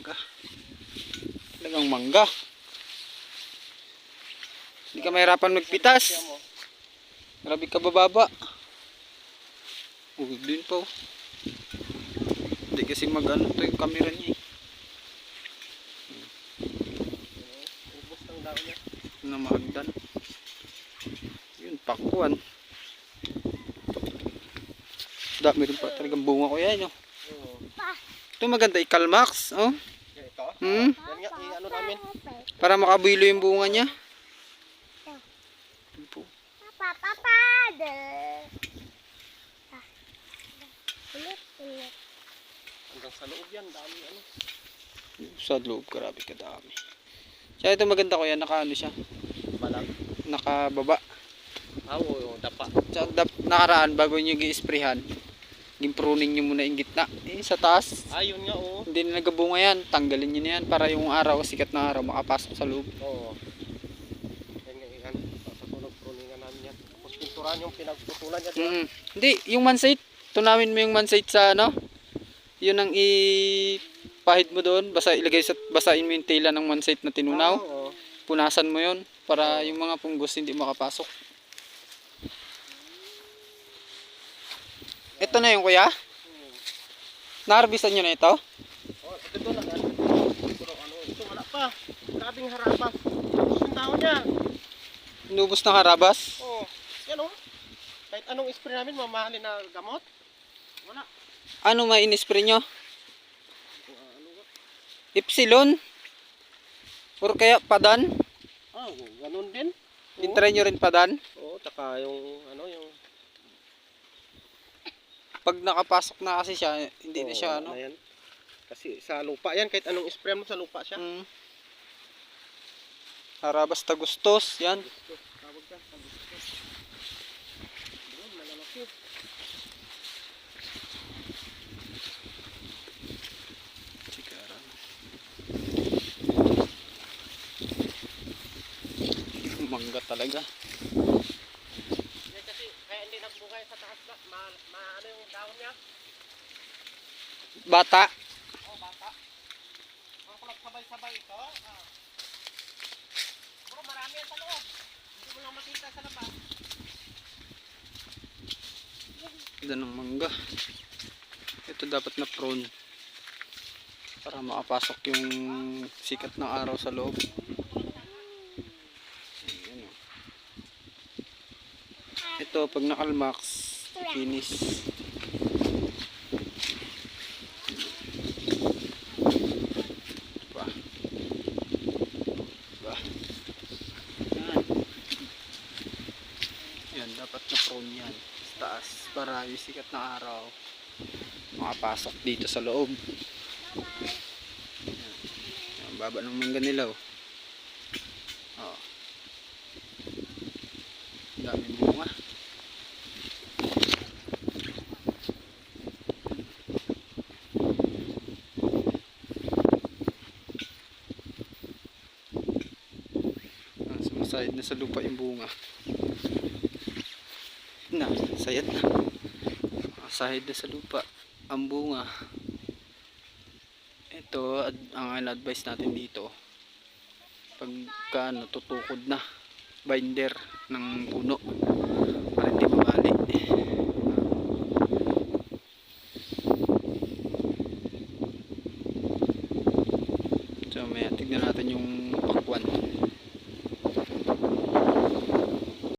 mangga. Talagang mangga. Hindi ka mahirapan magpitas. Grabe ka bababa. Uy, din pa oh. Hindi kasi mag-ano to yung camera niya eh. Ubus ng daon niya. na mahagdan. Yun, pakuan. Dami rin pa talagang bunga ko yan. Oh. Oo. Ito maganda, ikalmax. Oh. Ito. Hmm? I-ano namin. Para makabilo yung bunga niya. Papa, papa, de. Ulit, ulit. Hanggang sa loob yan, dami ano. Sa loob, grabe kadami. Kaya ito maganda ko yan, naka ano siya, Balag. nakababa. Ah, oo, dapa. Sa dap, nakaraan, bago nyo i-sprayhan, gimpruning nyo muna yung gitna. Eh, sa taas, Ah, yun nga, oo. hindi na nagabunga yan, tanggalin nyo na yan para yung araw, sikat na araw, makapasok sa loob. Oo. Yan nga, yan. Pruningan namin yan. Tapos pinturan yung pinagputulan niya. Mm. Hindi, yung mansite, tunawin mo yung mansite sa ano, yun ang ipahid mo doon, basta ilagay sa, basain mo yung tela ng mansite na tinunaw, Ah, oo. punasan mo yun, para yung mga punggos hindi makapasok. Ito na yung kuya? Hmm. Naharbisan nyo na ito? Oh, ito lang. Ano, pero ano, ito wala pa. Grabing harabas. Tapos yung daon niya. Inubos ng harabas? Oo. Yan oh. Kahit anong spray namin, mamahalin na gamot. Wala. Ano may inispray nyo? Ah? Epsilon? Or kaya padan? Ah, ganun din. Oo. Intry nyo rin padan? Oo, tsaka yung ano yung Pag nakapasok na kasi siya, hindi na siya ano. yan. Kasi sa lupa yan, kahit anong spray mo sa lupa siya. Mm. Harabas tagustos, yan. Tawag ka, ka. Doon. Mangga talaga. Yan kasi, kaya hindi nagbukay sa taas ba, ma, ma ano yung daon niya? Bata. Oh, bata. Ang kulap sabay-sabay ito. Ah. Bro, marami yan sa loob. Hindi mo lang makita sa labas. Ganda ng mangga. Ito dapat na prone. Para makapasok yung sikat ng araw sa loob. Ito, pag nakalmax, finish. Diba? Diba? Yan. Dapat na prone yan. Taas, para yung sikat na araw makapasok dito sa loob. Yan. Ang baba ng mangga nila oh. Oh. Daming. Ah, sumasayad na sa lupa yung bunga. Na, sayad na. Sahid na sa lupa ang bunga. Ito, ad, ang advice natin dito. Pagka ano, tutukod na binder ng puno para hindi mabali. So, may tignan natin yung pakwan.